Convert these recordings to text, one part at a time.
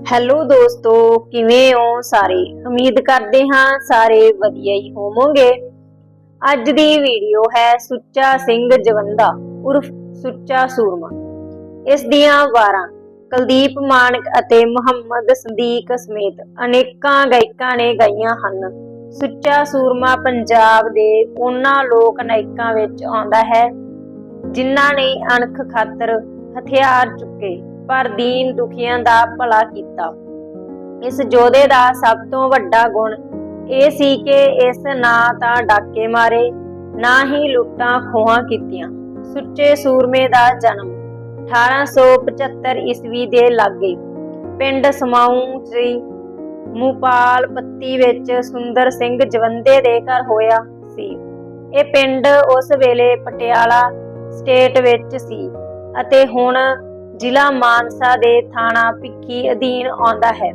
Hello ਦੋਸਤੋ, ਕਿਵੇਂ ਹੋ ਸਾਰੇ? ਉਮੀਦ ਕਰਦੇ ਹਾਂ ਸਾਰੇ ਵਧੀਆ ਹੀ ਹੋਵੋਗੇ। ਅੱਜ ਦੀ ਵੀਡੀਓ ਹੈ ਸੁੱਚਾ ਸਿੰਘ ਜਵੰਦਾ, ਉਰਫ ਸੁੱਚਾ ਸੂਰਮਾ। ਇਸ ਦੀਆਂ ਵਾਰਾਂ, ਕੁਲਦੀਪ ਮਾਨਕ ਅਤੇ ਮੁਹੰਮਦ ਸਦੀਕ ਸਮੇਤ ਅਨੇਕਾਂ ਗਾਇਕਾਂ ਨੇ ਗਾਈਆਂ ਹਨ। ਸੁੱਚਾ ਸੂਰਮਾ ਪੰਜਾਬ ਦੇ ਉਹਨਾਂ ਲੋਕ ਨਾਇਕਾਂ ਵਿੱਚ ਆਉਂਦਾ ਹੈ, ਜਿਨ੍ਹਾਂ ਨੇ ਅਣਖ ਖਾਤਰ ਹਥਿਆਰ ਚੁੱਕੇ। ਪਰ ਦੀਨ ਦੁਖੀਆਂ ਦਾ ਭਲਾ ਕੀਤਾ। ਇਸ ਯੋਧੇ ਦਾ ਸਭ ਤੋਂ ਵੱਡਾ ਗੁਣ ਇਹ ਸੀ ਕਿ ਇਸ ਨਾ ਤਾਂ ਡਾਕੇ ਮਾਰੇ, ਨਾ ਹੀ ਲੁੱਟਾਂ ਖੋਹਾਂ ਕੀਤੀਆਂ। ਸੁੱਚੇ ਸੂਰਮੇ ਦਾ ਜਨਮ 1875 ਈਸਵੀ ਦੇ ਲਾਗੇ ਪਿੰਡ ਸਮਾਉ ਸੀ ਮੂਪਾਲ ਪੱਤੀ ਵਿੱਚ ਸੁੰਦਰ ਸਿੰਘ ਜਵੰਦੇ ਦੇ ਘਰ ਹੋਇਆ ਸੀ। ਇਹ ਪਿੰਡ ਉਸ ਵੇਲੇ ਪਟਿਆਲਾ ਸਟੇਟ ਵਿੱਚ ਸੀ ਅਤੇ ਹੁਣ ਜ਼ਿਲ੍ਹਾ ਮਾਨਸਾ ਦੇ ਥਾਣਾ ਭਿੱਖੀ ਅਧੀਨ ਆਉਂਦਾ ਹੈ।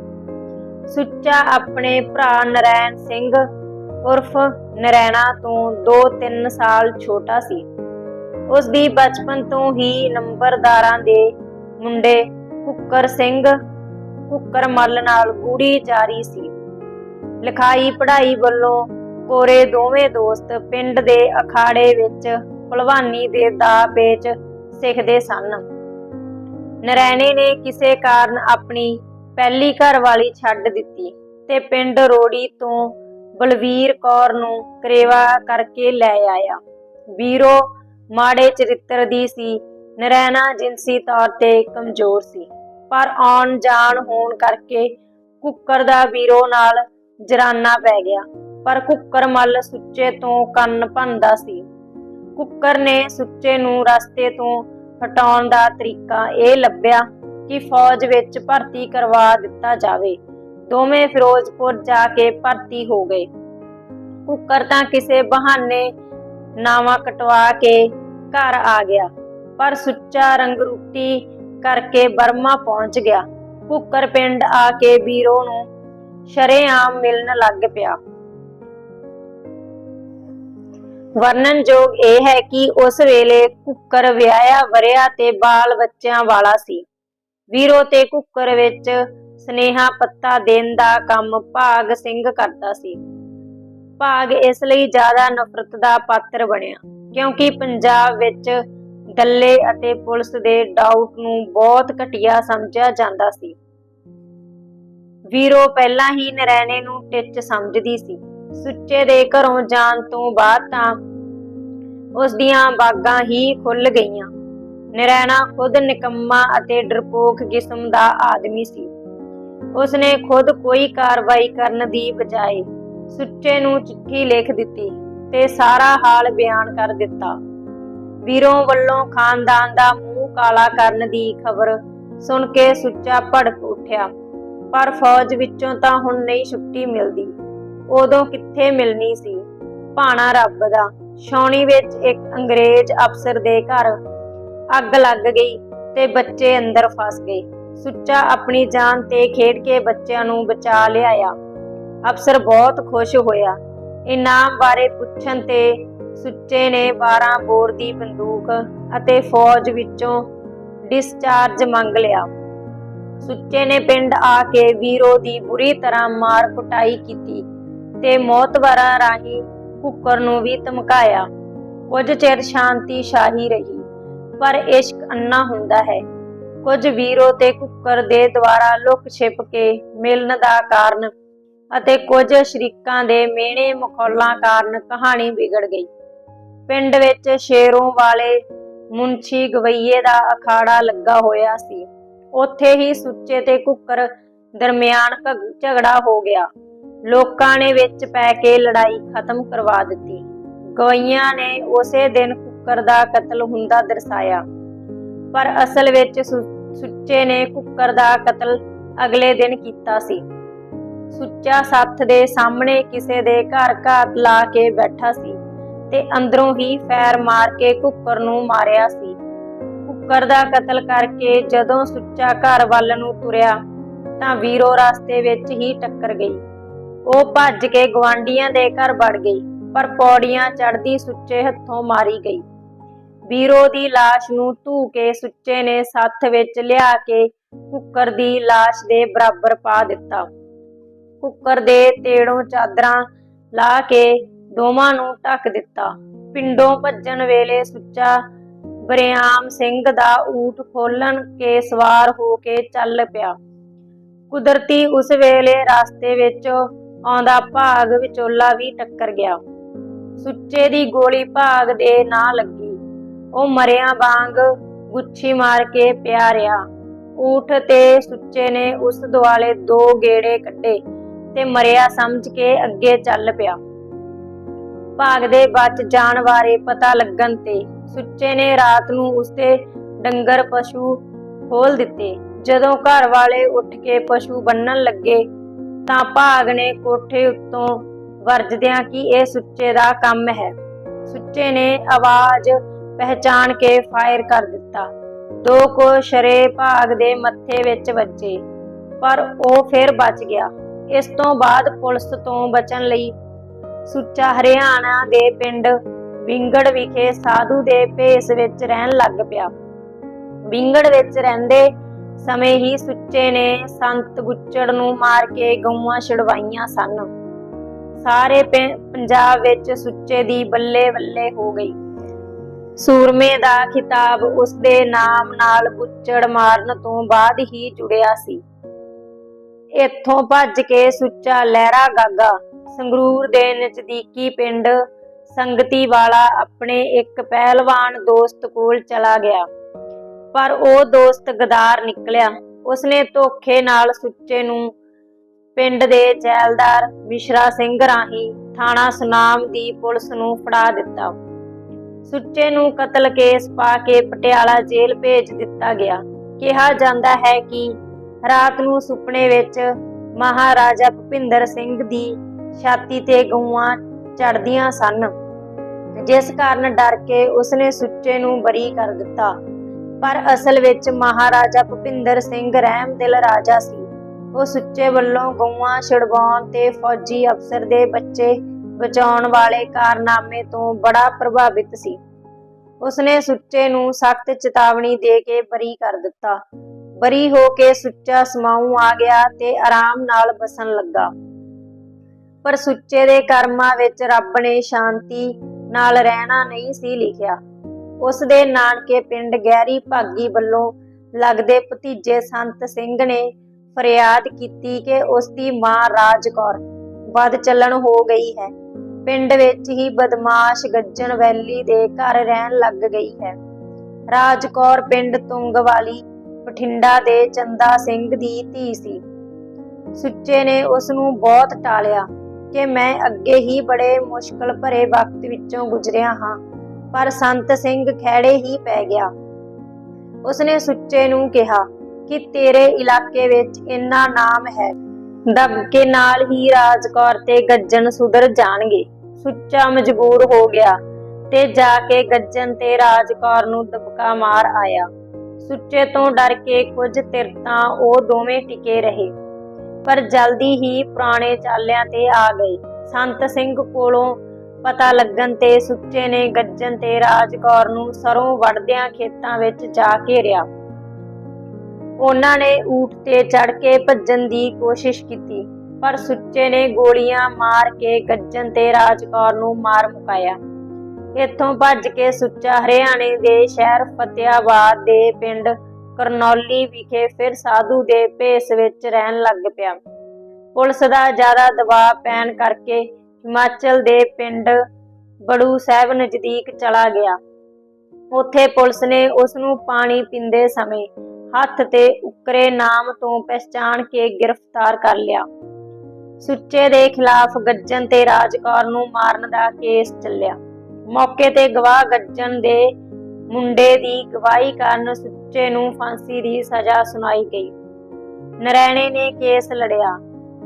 ਸੁੱਚਾ ਆਪਣੇ ਭਰਾ ਨਰੈਣ ਸਿੰਘ ਉਰਫ ਨਰੈਣਾ ਤੋਂ 2-3 ਸਾਲ ਛੋਟਾ ਸੀ। ਉਸ ਦੀ ਬਚਪਨ ਤੋਂ ਹੀ ਨੰਬਰਦਾਰਾਂ ਦੇ ਮੁੰਡੇ ਕੁੱਕਰ ਸਿੰਘ ਕੁੱਕਰ ਮੱਲ ਨਾਲ ਗੂੜੀ ਜਾਰੀ ਸੀ। ਲਿਖਾਈ ਪੜ੍ਹਾਈ ਵੱਲੋਂ ਕੋਰੇ ਦੋਵੇਂ ਦੋਸਤ ਪਿੰਡ ਦੇ ਅਖਾੜੇ ਵਿੱਚ ਭਲਵਾਨੀ ਦੇ ਦਾ ਪੇਚ ਸਿੱਖਦੇ ਸਨ। ਨਰੈਣੇ ਨੇ ਕਿਸੇ ਕਾਰਨ ਆਪਣੀ ਪਹਿਲੀ ਘਰਵਾਲੀ ਛੱਡ ਦਿੱਤੀ ਤੇ ਪਿੰਡ ਰੋੜੀ ਤੋਂ ਬਲਵੀਰ ਕੌਰ ਨੂੰ ਕਰੇਵਾ ਕਰਕੇ ਲੈ ਆਇਆ। ਵੀਰੋ, ਮਾੜੇ ਚਰਿੱਤਰ ਦੀ ਸੀ। ਨਰੈਣਾ ਜਿੰਸੀ ਤੌਰ ਤੇ ਕਮਜ਼ੋਰ ਸੀ। ਪਰ ਆਉਣ ਜਾਣ ਹੋਣ ਕਰਕੇ ਕੁੱਕਰ ਦਾ ਵੀਰੋ ਨਾਲ ਜਰਾਨਾ ਪੈ ਗਿਆ। ਪਰ ਕੁੱਕਰ ਮੱਲ ਸੁੱਚੇ ਤੋਂ ਕੰਨ ਭੰਦਾ ਸੀ। ਕੁੱਕਰ ਨੇ ਸੁੱਚੇ ਨੂੰ ਰਸਤੇ ਤੋਂ ਹਟਾਉਣ ਦਾ ਤਰੀਕਾ ਇਹ ਲੱਭਿਆ ਕਿ ਫੌਜ ਵਿੱਚ ਭਰਤੀ ਕਰਵਾ ਦਿੱਤਾ ਜਾਵੇ। ਦੋਵੇਂ ਫਿਰੋਜ਼ਪੁਰ ਜਾ ਕੇ ਭਰਤੀ ਹੋ ਗਏ। ਕੁੱਕਰ ਤਾਂ ਕਿਸੇ ਬਹਾਨੇ ਨਾਵਾ ਕਟਵਾ ਕੇ ਘਰ ਆ ਗਿਆ, ਪਰ ਸੁੱਚਾ ਰੰਗ ਰੂਟੀ ਕਰਕੇ ਬਰਮਾ ਪਹੁੰਚ ਗਿਆ। ਕੁੱਕਰ ਪਿੰਡ ਆ ਕੇ ਵੀਰੋ ਨੂੰ ਸ਼ਰੇਆਮ ਮਿਲਣ ਲੱਗ ਪਿਆ। ਵਰਣਨਯੋਗ ਇਹ ਹੈ ਕਿ ਉਸ ਵੇਲੇ ਕੁੱਕਰ ਵਿਆਹਿਆ, ਵਰਿਆ ਤੇ ਬਾਲ ਬੱਚਿਆਂ ਵਾਲਾ ਸੀ। ਵੀਰੋ ਤੇ ਕੁੱਕਰ ਵਿੱਚ ਸਨੇਹਾ ਪੱਤਾ ਦੇਣ ਦਾ ਕੰਮ ਭਾਗ ਸਿੰਘ ਕਰਦਾ ਸੀ। ਭਾਗ ਇਸ ਲਈ ਜ਼ਿਆਦਾ ਨਫ਼ਰਤ ਦਾ ਪਾਤਰ ਬਣਿਆ, ਕਿਉਂਕਿ ਪੰਜਾਬ ਵਿੱਚ ਗੱਲੇ ਅਤੇ ਪੁਲਿਸ ਦੇ ਡਾਊਟ ਨੂੰ ਬਹੁਤ ਘਟੀਆ ਸਮਝਿਆ ਜਾਂਦਾ ਸੀ। ਵੀਰੋ ਪਹਿਲਾਂ ਹੀ ਨਰੈਣੇ ਨੂੰ ਟਿੱਚ ਸਮਝਦੀ ਸੀ। ਸੁੱਚੇ ਦੇ ਘਰੋਂ ਜਾਣ ਤੋਂ ਬਾਅਦ ਤਾਂ ਉਸ ਦੀਆਂ ਬਾਗਾਂ ਹੀ ਖੁੱਲ ਗਈਆਂ। ਨਰੈਣਾ ਖੁਦ ਨਿਕੰਮਾ ਅਤੇ ਡਰਪੋਕ ਕਿਸਮ ਦਾ ਆਦਮੀ ਸੀ। ਉਸਨੇ ਖੁਦ ਕੋਈ ਕਾਰਵਾਈ ਕਰਨ ਦੀ ਬਜਾਏ ਸੁੱਚੇ ਨੂੰ ਚਿੱਠੀ ਲਿਖ ਦਿੱਤੀ ਤੇ ਸਾਰਾ ਹਾਲ ਬਿਆਨ ਕਰ ਦਿੱਤਾ। ਵੀਰੋਂ ਵੱਲੋਂ ਖਾਨਦਾਨ ਦਾ ਮੂੰਹ ਕਾਲਾ ਕਰਨ ਦੀ ਖਬਰ ਸੁਣ ਕੇ ਸੁੱਚਾ ਭੜਕ ਉੱਠਿਆ। ਪਰ ਫੌਜ ਵਿੱਚੋਂ ਤਾਂ ਹੁਣ ਨਹੀਂ ਛੁੱਟੀ ਮਿਲਦੀ। ਉਦੋਂ ਕਿੱਥੇ ਮਿਲਣੀ ਸੀ? ਭਾਣਾ ਰੱਬ ਦਾ, ਛਾਉਣੀ ਵਿੱਚ ਇੱਕ ਅੰਗਰੇਜ਼ ਅਫਸਰ ਦੇ ਘਰ ਅੱਗ ਲੱਗ ਗਈ ਤੇ ਬੱਚੇ ਅੰਦਰ ਫਸ ਗਏ। ਸੁੱਚਾ ਆਪਣੀ ਜਾਨ ਤੇ ਖੇਡ ਕੇ ਬੱਚਿਆਂ ਨੂੰ ਬਚਾ ਲਿਆਇਆ। ਅਫਸਰ ਬਹੁਤ ਖੁਸ਼ ਹੋਇਆ। ਇਨਾਮ ਬਾਰੇ ਪੁੱਛਣ ਤੇ ਸੁੱਚੇ ਨੇ 12 ਬੋਰ ਦੀ ਬੰਦੂਕ ਅਤੇ ਫੌਜ ਵਿੱਚੋਂ ਡਿਸਚਾਰਜ ਮੰਗ ਲਿਆ। ਸੁੱਚੇ ਨੇ ਪਿੰਡ ਆ ਕੇ ਵੀਰੋ ਦੀ ਬੁਰੀ ਤਰ੍ਹਾਂ ਮਾਰ ਕੁਟਾਈ ਕੀਤੀ। ਤੇ ਮੌਤਵਰਾਂ ਰਾਹੀਂ ਕੁੱਕਰ ਨੂੰ ਵੀ ਧਮਕਾਇਆ। ਕੁਝ ਚਿਰ ਸ਼ਾਂਤੀ ਸ਼ਾਹੀ ਰਹੀ, ਪਰ ਇਸ਼ਕ ਅੰਨਾ ਹੁੰਦਾ ਹੈ। ਕੁਝ ਵੀਰੋ ਤੇ ਕੁੱਕਰ ਦੇ ਦੁਆਰਾ ਲੁਕ ਛਿਪ ਕੇ ਮਿਲਣ ਦਾ ਕਾਰਨ ਅਤੇ ਕੁਝ ਸ਼ਰੀਕਾਂ ਦੇ ਮਿਹਣੇ ਮਖੌਲਾਂ ਕਾਰਨ ਕਹਾਣੀ ਵਿਗੜ ਗਈ। ਪਿੰਡ ਵਿੱਚ ਸ਼ੇਰੋਂ ਵਾਲੇ ਮੁੰਸ਼ੀ ਗਵਈਏ ਦਾ ਅਖਾੜਾ ਲੱਗਾ ਹੋਇਆ ਸੀ। ਉੱਥੇ ਹੀ ਸੁੱਚੇ ਤੇ ਕੁੱਕਰ ਦਰਮਿਆਨ ਝਗੜਾ ਹੋ ਗਿਆ। ਲੋਕਾਂ ਨੇ ਵਿੱਚ ਪੈ ਕੇ ਲੜਾਈ ਖਤਮ ਕਰਵਾ ਦਿੱਤੀ। ਗਵਈਆਂ ਨੇ ਉਸੇ ਦਿਨ ਕੁੱਕਰ ਦਾ ਕਤਲ ਹੁੰਦਾ ਦਰਸਾਇਆ। ਪਰ ਅਸਲ ਵਿੱਚ ਸੁ- ਸੁੱਚੇ ਨੇ ਕੁੱਕਰ ਦਾ ਕਤਲ ਅਗਲੇ ਦਿਨ ਕੀਤਾ ਸੀ। ਸੁੱਚਾ ਸੱਥ ਦੇ ਸਾਹਮਣੇ ਕਿਸੇ ਦੇ ਘਰ ਘਾਤ ਲਾ ਕੇ ਬੈਠਾ ਸੀ ਤੇ ਅੰਦਰੋਂ ਹੀ ਫੈਰ ਮਾਰ ਕੇ ਕੁੱਕਰ ਨੂੰ ਮਾਰਿਆ ਸੀ। ਕੁੱਕਰ ਦਾ ਕਤਲ ਕਰਕੇ ਜਦੋਂ ਸੁੱਚਾ ਘਰ ਵੱਲ ਨੂੰ ਤੁਰਿਆ ਤਾਂ ਵੀਰੋ ਰਸਤੇ ਵਿੱਚ ਹੀ ਟੱਕਰ ਗਈ। ਉਹ ਭੱਜ ਕੇ ਗਵਾਂਡੀਆਂ ਦੇ ਘਰ ਵੜ ਗਈ, ਪਰ ਪੌੜੀਆਂ ਚੜ੍ਹਦੀ ਸੁੱਚੇ ਹੱਥੋਂ ਮਾਰੀ ਗਈ। ਵੀਰੋ ਦੀ ਲਾਸ਼ ਨੂੰ ਧੂ ਕੇ ਸੁੱਚੇ ਨੇ ਸੱਥ ਵਿੱਚ ਲਿਆ ਕੇ ਕੁੱਕਰ ਦੀ ਲਾਸ਼ ਦੇ ਬਰਾਬਰ ਪਾ ਦਿੱਤਾ। ਕੁੱਕਰ ਦੇ ਤੇੜੋਂ ਚਾਦਰਾਂ ਲਾ ਕੇ ਦੋਵਾਂ ਨੂੰ ਢੱਕ ਦਿੱਤਾ। ਪਿੰਡੋਂ ਭੱਜਣ ਵੇਲੇ ਸੁੱਚਾ ਬਰਿਆਮ ਸਿੰਘ ਦਾ ਊਠ ਖੋਲਣ ਕੇ ਸਵਾਰ ਹੋ ਕੇ ਚੱਲ ਪਿਆ। ਕੁਦਰਤੀ ਉਸ ਵੇਲੇ ਰਸਤੇ ਵਿੱਚ ਆਉਂਦਾ ਭਾਗ ਵਿਚੋਲਾ ਵੀ ਟੱਕਰ ਗਿਆ। ਸੁੱਚੇ ਦੀ ਗੋਲੀ ਭਾਗ ਦੇ ਨਾ ਲੱਗੀ। ਉਹ ਮਰਿਆਂ ਵਾਂਗ ਗੁੱਛੀ ਮਾਰ ਕੇ ਪਿਆ ਰਿਹਾ। ਊਠ ਤੇ ਸੁੱਚੇ ਨੇ ਉਸ ਦੁਆਲੇ ਦੋ ਗੇੜੇ ਕੱਢੇ ਤੇ ਮਰਿਆ ਸਮਝ ਕੇ ਅੱਗੇ ਚੱਲ ਪਿਆ। ਭਾਗ ਦੇ ਬਚ ਜਾਣ ਬਾਰੇ ਪਤਾ ਲੱਗਣ ਤੇ ਸੁੱਚੇ ਨੇ ਰਾਤ ਨੂੰ ਉਸਦੇ ਡੰਗਰ ਪਸ਼ੂ ਖੋਲ ਦਿੱਤੇ। ਜਦੋਂ ਘਰ ਵਾਲੇ ਉੱਠ ਕੇ ਪਸ਼ੂ ਬੰਨਣ ਲੱਗੇ ਤਾਂ ਭਾਗ ਨੇ ਕੋਠੇ ਉੱਤੋਂ ਵਰਜਦਿਆਂ ਕਿ ਇਹ ਸੁੱਚੇ ਦਾ ਕੰਮ ਹੈ। ਸੁੱਚੇ ਨੇ ਆਵਾਜ਼ ਪਹਿਚਾਨ ਕੇ ਫਾਇਰ ਕਰ ਦਿੱਤਾ। ਦੋ ਕੋ ਸ਼ਰੇ ਭਾਗ ਦੇ ਮੱਥੇ ਵਿੱਚ ਵੱਜੇ, ਪਰ ਉਹ ਫਿਰ ਬਚ ਗਿਆ। ਇਸ ਤੋਂ ਬਾਅਦ ਪੁਲਿਸ ਤੋਂ ਬਚਣ ਲਈ ਸੁੱਚਾ ਹਰਿਆਣਾ ਦੇ ਪਿੰਡ ਵਿੰਗੜ ਵਿਖੇ ਸਾਧੂ ਦੇ ਭੇਸ ਵਿੱਚ ਰਹਿਣ ਲੱਗ ਪਿਆ। ਵਿੰਗੜ ਵਿੱਚ ਰਹਿੰਦੇ ਸਮੇਂ ਹੀ ਸੁੱਚੇ ਨੇ, ਸੰਤ ਗੁੱਚੜ ਨੂੰ ਮਾਰ ਕੇ ਗਊਆਂ ਛਡਵਾਈਆਂ ਸਨ। ਸਾਰੇ ਪਿੰ- ਪੰਜਾਬ ਵਿੱਚ ਸੁੱਚੇ ਦੀ ਬੱਲੇ ਬੱਲੇ ਹੋ ਗਈ। ਸੂਰਮੇ ਦਾ ਖਿਤਾਬ ਉਸ ਦੇ ਨਾਮ ਨਾਲ ਗੁੱਚੜ ਮਾਰਨ ਤੋਂ ਬਾਅਦ ਹੀ ਜੁੜਿਆ ਸੀ। ਇੱਥੋਂ ਭੱਜ ਕੇ ਸੁੱਚਾ ਲਹਿਰਾ ਗਾਗਾ, ਸੰਗਰੂਰ ਦੇ ਨਜ਼ਦੀਕੀ ਪਿੰਡ ਸੰਗਤੀ ਵਾਲਾ ਆਪਣੇ ਇੱਕ ਪਹਿਲਵਾਨ ਦੋਸਤ ਕੋਲ ਚਲਾ ਗਿਆ। ਪਰ ਉਹ ਦੋਸਤ ਗਦਾਰ ਨਿਕਲਿਆ। ਉਸਨੇ ਧੋਖੇ ਨਾਲ ਸੁੱਚੇ ਨੂੰ ਪਿੰਡ ਦੇ ਜੈਲਦਾਰ ਮਿਸ਼ਰਾ ਸਿੰਘ ਰਾਹੀਂ ਥਾਣਾ ਸੁਨਾਮ ਦੀ ਪੁਲਿਸ ਨੂੰ ਫੜਾ ਦਿੱਤਾ। ਸੁੱਚੇ ਨੂੰ ਕਤਲ ਕੇਸ ਪਾ ਕੇ ਪਟਿਆਲਾ ਜੇਲ੍ਹ ਭੇਜ ਦਿੱਤਾ ਗਿਆ। ਕਿਹਾ ਜਾਂਦਾ ਹੈ ਕਿ ਰਾਤ ਨੂੰ ਸੁਪਨੇ ਵਿੱਚ ਮਹਾਰਾਜਾ ਭੁਪਿੰਦਰ ਸਿੰਘ ਦੀ ਛਾਤੀ ਤੇ ਗਊਆਂ ਚੜਦੀਆਂ ਸਨ। ਜਿਸ ਕਾਰਨ ਡਰ ਕੇ ਉਸਨੇ ਸੁੱਚੇ ਨੂੰ ਬਰੀ ਕਰ ਦਿੱਤਾ। ਪਰ ਅਸਲ ਵਿੱਚ ਮਹਾਰਾਜਾ ਭੁਪਿੰਦਰ ਸਿੰਘ ਰਹਿਮਦਿਲ ਰਾਜਾ ਸੀ। ਉਹ ਸੁੱਚੇ ਵੱਲੋਂ ਗਊਆਂ ਛੁਡਵਾਉਣ ਤੇ ਫੌਜੀ ਅਫਸਰ ਦੇ ਬੱਚੇ ਬਚਾਉਣ ਵਾਲੇ ਕਾਰਨਾਮੇ ਤੋਂ ਬੜਾ ਪ੍ਰਭਾਵਿਤ ਸੀ। ਉਸਨੇ ਸੁੱਚੇ ਨੂੰ ਸਖਤ ਚੇਤਾਵਨੀ ਦੇ ਕੇ ਬਰੀ ਕਰ ਦਿੱਤਾ। ਬਰੀ ਹੋ ਕੇ ਸੁੱਚਾ ਸਮਾਉ ਆ ਗਿਆ ਤੇ ਆਰਾਮ ਨਾਲ ਬਸਣ ਲੱਗਾ। ਪਰ ਸੁੱਚੇ ਦੇ ਕਰਮਾਂ ਵਿੱਚ ਰੱਬ ਨੇ ਸ਼ਾਂਤੀ ਨਾਲ ਰਹਿਣਾ ਨਹੀਂ ਸੀ ਲਿਖਿਆ। ਉਸ ਦੇ ਨਾਨਕੇ ਪਿੰਡ ਗਹਿਰੀ ਭਾਗੀ ਵੱਲੋਂ ਲੱਗਦੇ ਭਤੀਜੇ ਸੰਤ ਸਿੰਘ ਨੇ ਫਰਿਆਦ ਕੀਤੀ ਕਿ ਉਸ ਦੀ ਮਾਂ ਰਾਜ ਕੌਰ ਬਦ ਚੱਲਣ ਹੋ ਗਈ ਹੈ। ਪਿੰਡ ਵਿੱਚ ਹੀ ਬਦਮਾਸ਼ ਗੱਜਣ ਵੈਲੀ ਦੇ ਘਰ ਰਹਿਣ ਲੱਗ ਗਈ ਹੈ। ਰਾਜ ਕੌਰ ਪਿੰਡ ਤੁੰਗ ਵਾਲੀ ਬਠਿੰਡਾ ਦੇ ਚੰਦਾ ਸਿੰਘ ਦੀ ਧੀ ਸੀ। ਸੁੱਚੇ ਨੇ ਉਸ ਨੂੰ ਬਹੁਤ ਟਾਲਿਆ ਕਿ ਮੈਂ ਅੱਗੇ ਹੀ ਬੜੇ ਮੁਸ਼ਕਲ ਭਰੇ ਵਕਤ ਵਿੱਚੋਂ ਗੁਜ਼ਰਿਆ ਹਾਂ। ਪਰ ਸੰਤ ਸਿੰਘ ਖਹਿੜੇ ਹੀ ਪੈ ਗਿਆ। ਉਸਨੇ ਸੁੱਚੇ ਨੂੰ ਕਿਹਾ ਕਿ ਤੇਰੇ ਇਲਾਕੇ ਵਿੱਚ ਇੰਨਾ ਨਾਮ ਹੈ। ਦਬਕੇ ਨਾਲ ਹੀ ਰਾਜਕੌਰ ਤੇ ਗੱਜਣ ਸੁਧਰ ਜਾਣਗੇ। ਸੁੱਚਾ ਮਜਬੂਰ ਹੋ ਗਿਆ ਤੇ ਜਾ ਕੇ ਗੱਜਣ ਤੇ ਰਾਜਕੌਰ ਨੂੰ ਦਬਕਾ ਮਾਰ ਆਇਆ। ਸੁੱਚੇ ਤੋਂ ਡਰ ਕੇ ਕੁਝ ਤਿਰ ਤਾਂ ਉਹ ਦੋਵੇਂ ਟਿਕੇ ਰਹੇ। ਪਰ ਜਲਦੀ ਹੀ ਪੁਰਾਣੇ ਚਾਲਿਆਂ ਤੇ ਆ ਗਏ। ਸੰਤ ਸਿੰਘ ਕੋਲੋਂ ਪਤਾ ਲੱਗਣ ਤੇ ਸੁੱਚੇ ਨੇ ਗੱਜਣ ਤੇ ਰਾਜਕੌਰ ਨੂੰ ਸਰੋਂ ਵੜਦਿਆਂ ਖੇਤਾਂ ਵਿੱਚ ਜਾ ਘੇਰਿਆ। ਉਹਨਾਂ ਨੇ ਊਠ ਤੇ ਚੜ ਕੇ ਭੱਜਣ ਦੀ ਕੋਸ਼ਿਸ਼ ਕੀਤੀ, ਪਰ ਸੁੱਚੇ ਨੇ ਗੋਲੀਆਂ ਮਾਰ ਕੇ ਗੱਜਣ ਤੇ ਰਾਜਕੌਰ ਨੂੰ ਮਾਰ ਮੁਕਾਇਆ। ਇੱਥੋਂ ਭੱਜ ਕੇ ਸੁੱਚਾ ਹਰਿਆਣੇ ਦੇ ਸ਼ਹਿਰ ਫਤਿਆਬਾਦ ਦੇ ਪਿੰਡ ਕਰਨੌਲੀ ਵਿਖੇ ਫਿਰ ਸਾਧੂ ਦੇ ਭੇਸ ਵਿੱਚ ਰਹਿਣ ਲੱਗ ਪਿਆ। ਪੁਲਿਸ ਦਾ ਜ਼ਿਆਦਾ ਦਬਾਅ ਪੈਣ ਕਰਕੇ ਹਿਮਾਚਲ ਦੇ ਪਿੰਡ ਬੜੂ ਸਾਹਿਬ ਨਜ਼ਦੀਕ ਚਲਾ ਗਿਆ। ਉੱਥੇ ਪੁਲਿਸ ਨੇ ਉਸ ਨੂੰ ਪਾਣੀ ਪੀਂਦੇ ਸਮੇਂ ਹੱਥ ਤੇ ਉਕਰੇ ਨਾਮ ਤੋਂ ਪਛਾਣ ਕੇ ਗ੍ਰਿਫਤਾਰ ਕਰ ਲਿਆ। ਸੁੱਚੇ ਦੇ ਖਿਲਾਫ ਗੱਜਣ ਤੇ ਰਾਜਕੌਰ ਨੂੰ ਮਾਰਨ ਦਾ ਕੇਸ ਚੱਲਿਆ। ਮੌਕੇ ਤੇ ਗਵਾਹ ਗੱਜਣ ਦੇ ਮੁੰਡੇ ਦੀ ਗਵਾਹੀ ਕਾਰਨ ਸੁੱਚੇ ਨੂੰ ਫਾਂਸੀ ਦੀ ਸਜ਼ਾ ਸੁਣਾਈ ਗਈ। ਨਰੈਣੇ ਨੇ ਕੇਸ ਲੜਿਆ,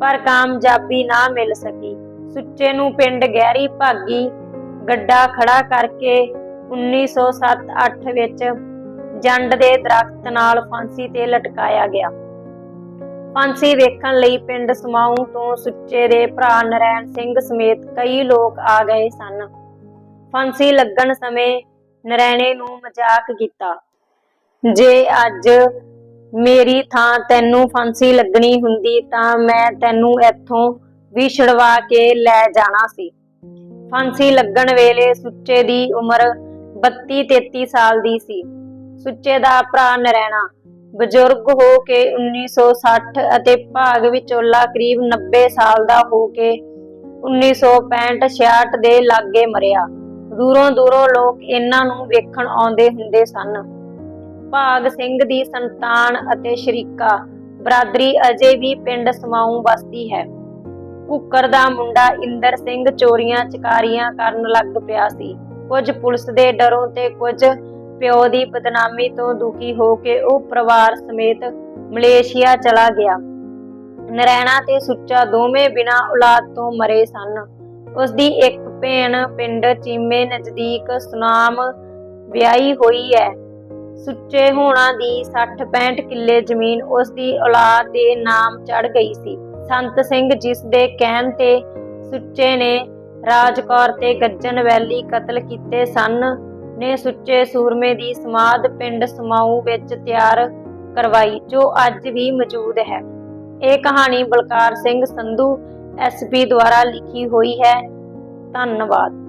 ਪਰ ਕਾਮਯਾਬੀ ਨਾ ਮਿਲ ਸਕੀ। ਸੁੱਚੇ ਨੂੰ ਪਿੰਡ ਗਹਿਰੀ ਭਾਗੀ ਗੱਡਾ ਖੜਾ ਕਰਕੇ 1907-8 ਵਿੱਚ ਜੰਡ ਦੇ ਦਰਖਤ ਨਾਲ ਫਾਂਸੀ ਤੇ ਲਟਕਾਇਆ ਗਿਆ। ਫਾਂਸੀ ਵੇਖਣ ਲਈ ਪਿੰਡ ਸਮਾਉ ਤੋਂ ਸੁੱਚੇ ਦੇ ਭਰਾ ਨਰੈਣ ਸਿੰਘ ਸਮੇਤ ਕਈ ਲੋਕ ਆ ਗਏ ਸਨ। ਫਾਂਸੀ ਲੱਗਣ ਸਮੇਂ ਨਰੈਣੇ ਨੂੰ ਮਜ਼ਾਕ ਕੀਤਾ। ਜੇ ਅੱਜ ਮੇਰੀ ਥਾਂ ਤੈਨੂੰ ਫਾਂਸੀ ਲੱਗਣੀ ਹੁੰਦੀ ਤਾਂ ਮੈਂ ਤੈਨੂੰ ਇੱਥੋਂ ਵੀ ਛੁਡਵਾ ਕੇ ਲੈ ਜਾਣਾ ਸੀ। ਫਾਂਸੀ ਲੱਗਣ ਵੇਲੇ ਸੁੱਚੇ ਦੀ ਉਮਰ 32-33 ਸਾਲ ਦੀ ਸੀ। ਸੁੱਚੇ ਦਾ ਭਰਾ ਨਰੈਣਾ, ਬਜ਼ੁਰਗ ਹੋ ਕੇ 1960 ਅਤੇ ਭਾਗ ਵਿਚੋਲਾ ਕਰੀਬ 90 ਸਾਲ ਦਾ ਹੋ ਕੇ 1965-66 ਦੇ ਲਾਗੇ ਮਰਿਆ। ਦੂਰੋਂ ਦੂਰੋਂ ਲੋਕ ਇਹਨਾਂ ਨੂੰ ਵੇਖਣ ਆਉਂਦੇ ਹੁੰਦੇ ਸਨ। ਭਾਗ ਸਿੰਘ ਦੀ ਸੰਤਾਨ ਅਤੇ ਸ਼ਰੀਕਾ, ਬਰਾਦਰੀ ਅਜੇ ਵੀ ਪਿੰਡ ਸਮਾਉ ਵਸਦੀ ਹੈ। ਕੁੱਕਰ ਦਾ ਮੁੰਡਾ ਇੰਦਰ ਸਿੰਘ ਚੋਰੀਆਂ, ਚਕਾਰੀਆਂ ਕਰਨ ਲੱਗ ਪਿਆ ਸੀ। ਕੁਝ ਪੁਲਿਸ ਦੇ ਡਰੋਂ ਤੇ ਕੁਝ ਪਿਓ ਦੀ ਬਦਨਾਮੀ ਤੋਂ ਦੁਖੀ ਹੋ ਕੇ ਉਹ ਪਰਿਵਾਰ ਸਮੇਤ ਮਲੇਸ਼ੀਆ ਚਲਾ ਗਿਆ। ਨਰੈਣਾ ਤੇ ਸੁੱਚਾ ਦੋਵੇਂ ਬਿਨਾਂ ਔਲਾਦ ਤੋਂ ਮਰੇ ਸਨ। ਉਸ ਦੀ ਇੱਕ ਭੈਣ ਪਿੰਡ ਚੀਮੇ ਨਜ਼ਦੀਕ ਸੁਨਾਮ ਵਿਆਹੀ ਹੋਈ ਹੈ। ਸੁੱਚੇ ਹੋਣਾ ਦੀ 60-65 ਕਿੱਲੇ ਜ਼ਮੀਨ ਉਸ ਦੀ ਔਲਾਦ ਦੇ ਨਾਮ ਚੜ ਗਈ ਸੀ। ਸੰਤ ਸਿੰਘ ਜਿਸ ਦੇ ਕਹਿਣ ਤੇ ਸੁੱਚੇ ਨੇ ਰਾਜਕੌਰ ਤੇ ਗੱਜਣ ਵੈਲੀ ਕਤਲ ਕੀਤੇ ਸਨ, ਨੇ ਸੁੱਚੇ ਸੂਰਮੇ ਦੀ ਸਮਾਧ ਪਿੰਡ ਸਮਾਊ ਵਿੱਚ ਤਿਆਰ ਕਰਵਾਈ, ਜੋ ਅੱਜ ਵੀ ਮੌਜੂਦ ਹੈ। ਇਹ ਕਹਾਣੀ ਬਲਕਾਰ ਸਿੰਘ ਸੰਧੂ ਐਸਪੀ ਦੁਆਰਾ ਲਿਖੀ ਹੋਈ ਹੈ। ਧੰਨਵਾਦ।